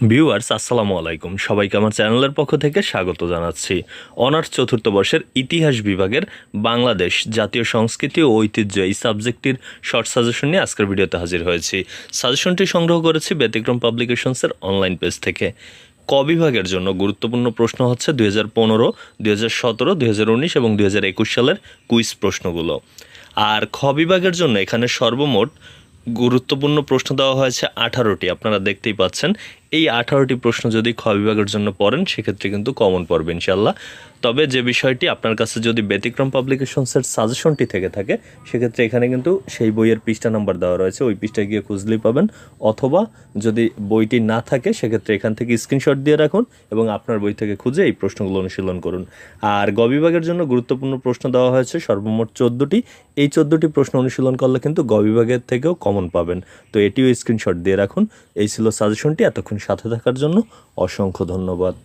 Viewers আসসালামু আলাইকুম। সবাইকে আমার চ্যানেলের পক্ষ থেকে স্বাগত জানাচ্ছি। অনার্স চতুর্থ বর্ষের ইতিহাস বিভাগের বাংলাদেশ জাতীয় সংস্কৃতি ও ঐতিহ্য এই সাবজেক্টটির শর্ট সাজেশন নিয়ে আজকের ভিডিওতে হাজির হয়েছি। সাজেশনটি সংগ্রহ করেছি ব্যতিক্রম পাবলিকেশনসের অনলাইন পেজ থেকে। ক বিভাগের জন্য গুরুত্বপূর্ণ প্রশ্ন হচ্ছে দুই হাজার পনেরো, দুই হাজার সতেরো, দুই হাজার উনিশ এবং দুই হাজার একুশ সালের কুইজ প্রশ্নগুলো। আর খ বিভাগের জন্য এখানে সর্বমোট গুরুত্বপূর্ণ প্রশ্ন দেওয়া হয়েছে আঠারোটি। আপনারা দেখতেই পাচ্ছেন এই আঠারোটি প্রশ্ন যদি খ বিভাগের জন্য পড়েন, সেক্ষেত্রে কিন্তু কমন পড়বে ইনশাল্লাহ তবে যে বিষয়টি আপনার কাছে যদি ব্যতিক্রম পাবলিকেশনসের সাজেশনটি থেকে থাকে, সেক্ষেত্রে এখানে কিন্তু সেই বইয়ের পৃষ্ঠা নাম্বার দেওয়া রয়েছে। ওই পৃষ্ঠায় গিয়ে খুঁজলেই পাবেন। অথবা যদি বইটি না থাকে, সেক্ষেত্রে এখান থেকে স্ক্রিনশট দিয়ে রাখুন এবং আপনার বই থেকে খুঁজে এই প্রশ্নগুলো অনুশীলন করুন। আর গ বিভাগের জন্য গুরুত্বপূর্ণ প্রশ্ন দেওয়া হয়েছে, সর্বমোট চোদ্দোটি। এই চোদ্দোটি প্রশ্ন অনুশীলন করলে কিন্তু গ বিভাগের থেকেও কমন পাবেন। তো এটিও স্ক্রিনশট দিয়ে রাখুন। এই ছিল সাজেশনটি এতক্ষণ সাথে থাকার জন্য অসংখ্য ধন্যবাদ।